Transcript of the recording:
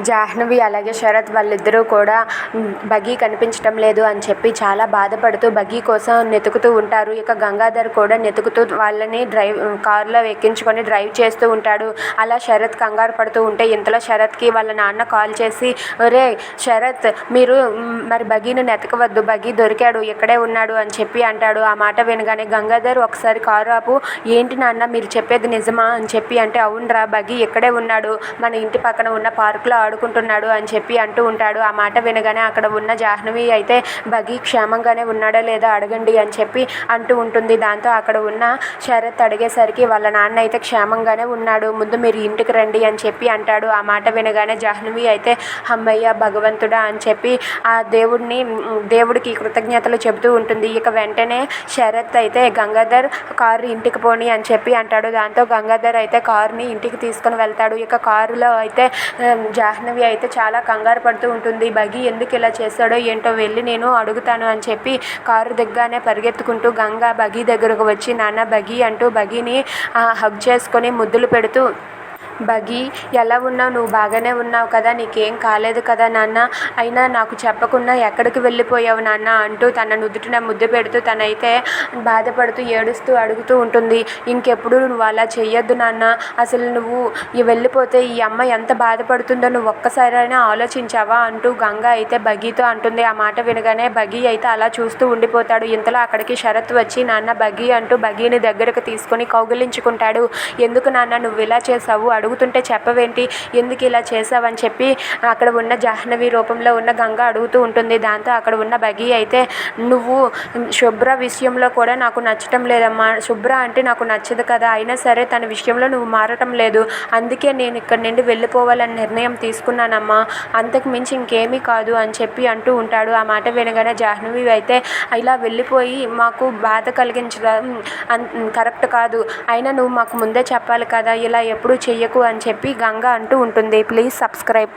జాహ్నవి అలాగే శరత్ వాళ్ళిద్దరూ కూడా బగ్గీ కనిపించటం లేదు అని చెప్పి చాలా బాధపడుతూ బగ్గీ కోసం వెతుకుతూ ఉంటారు. ఇక గంగాధర్ కూడా వెతుకుతూ వాళ్ళని డ్రైవ్ కారులో ఎక్కించుకొని డ్రైవ్ చేస్తూ ఉంటాడు. అలా శరత్ కంగారు పడుతూ ఉంటే ఇంతలో శరత్కి వాళ్ళ నాన్న కాల్ చేసి ఒరే శరత్ మీరు మరి బగీని నెతకవద్దు. బగ్గీ దొరికాడు ఇక్కడే ఉన్నాడు అని చెప్పి అంటాడు. ఆ మాట వినగానే గంగాధర్ ఒకసారి కారు ఆపు. ఏంటి నాన్న మీరు చెప్పేది నిజమా? అని చెప్పి అంటే అవునరా బగీ ఇక్కడే ఉన్నాడు. మన ఇంటి పక్కన ఉన్న పార్కులో ఆడుకుంటున్నాడు అని చెప్పి అంటూ ఉంటాడు. ఆ మాట వినగానే అక్కడ ఉన్న జాహ్నవి అయితే భగి క్షేమంగానే ఉన్నాడా లేదా అడగండి అని చెప్పి అంటూ ఉంటుంది. దాంతో అక్కడ ఉన్న శరత్ అడిగేసరికి వాళ్ళ నాన్న అయితే క్షేమంగానే ఉన్నాడు ముందు మీరు ఇంటికి రండి అని చెప్పి అంటాడు. ఆ మాట వినగానే జాహ్నవి అయితే అమ్మయ్య భగవంతుడా అని చెప్పి ఆ దేవుడిని దేవుడికి కృతజ్ఞతలు చెబుతూ ఉంటుంది. ఇక వెంటనే శరత్ అయితే గంగాధర్ కారు ఇంటికి పోని అని చెప్పి అంటాడు. దాంతో గంగాధర్ అయితే కారుని ఇంటికి తీసుకొని వెళ్తాడు. ఇక కారులో అయితే ఆ, జాహ్నవి అయితే చాలా కంగారు పడుతూ ఉంటుంది. బగి ఎందుకు ఇలా చేశాడో ఏంటో వెళ్ళి నేను అడుగుతాను అని చెప్పి కారు దిగ్గానే పరిగెత్తుకుంటూ గంగా బగి దగ్గరకు వచ్చి నాన్న బగి అంటూ బగిని హగ్ చేసుకొని ముద్దులు పెడుతూ బగీ ఎలా ఉన్నావు? నువ్వు బాగానే ఉన్నావు కదా? నీకేం కాలేదు కదా నాన్న? అయినా నాకు చెప్పకుండా ఎక్కడికి వెళ్ళిపోయావు నాన్న? అంటూ తన నుదుటిన ముద్దు పెడుతూ తనైతే బాధపడుతూ ఏడుస్తూ అడుగుతూ ఉంటుంది. ఇంకెప్పుడు నువ్వు అలా చెయ్యొద్దు నాన్న. అసలు నువ్వు ఈ వెళ్ళిపోతే ఈ అమ్మ ఎంత బాధపడుతుందో నువ్వు ఒక్కసారైనా ఆలోచించావా? అంటూ గంగ అయితే బగీతో అంటుంది. ఆ మాట వినగానే బగీ అయితే అలా చూస్తూ ఉండిపోతాడు. ఇంతలో అక్కడికి శరత్ వచ్చి నాన్న బగీ అంటూ బగీని దగ్గరకు తీసుకొని కౌగిలించుకుంటాడు. ఎందుకు నాన్న? నువ్వు ఇలా చేసావు అడుగు అడుగుతుంటే చెప్పవేంటి? ఎందుకు ఇలా చేసావని చెప్పి అక్కడ ఉన్న జాహ్నవి రూపంలో ఉన్న గంగ అడుగుతూ ఉంటుంది. దాంతో అక్కడ ఉన్న బగి అయితే నువ్వు శుభ్ర విషయంలో కూడా నాకు నచ్చటం లేదమ్మా. శుభ్ర అంటే నాకు నచ్చదు కదా. అయినా సరే తన విషయంలో నువ్వు మారటం లేదు. అందుకే నేను ఇక్కడ నుండి వెళ్ళిపోవాలని నిర్ణయం తీసుకున్నానమ్మా. అంతకు మించి ఇంకేమీ కాదు అని చెప్పి అంటూ ఉంటాడు. ఆ మాట వినగానే జాహ్నవి అయితే ఇలా వెళ్ళిపోయి మాకు బాధ కలిగించడం అన్- కరెక్ట్ కాదు. అయినా నువ్వు మాకు ముందే చెప్పాలి కదా. ఇలా ఎప్పుడూ చెయ్యకు అని చెప్పి గంగ అంటూ ఉంటుంది. Please subscribe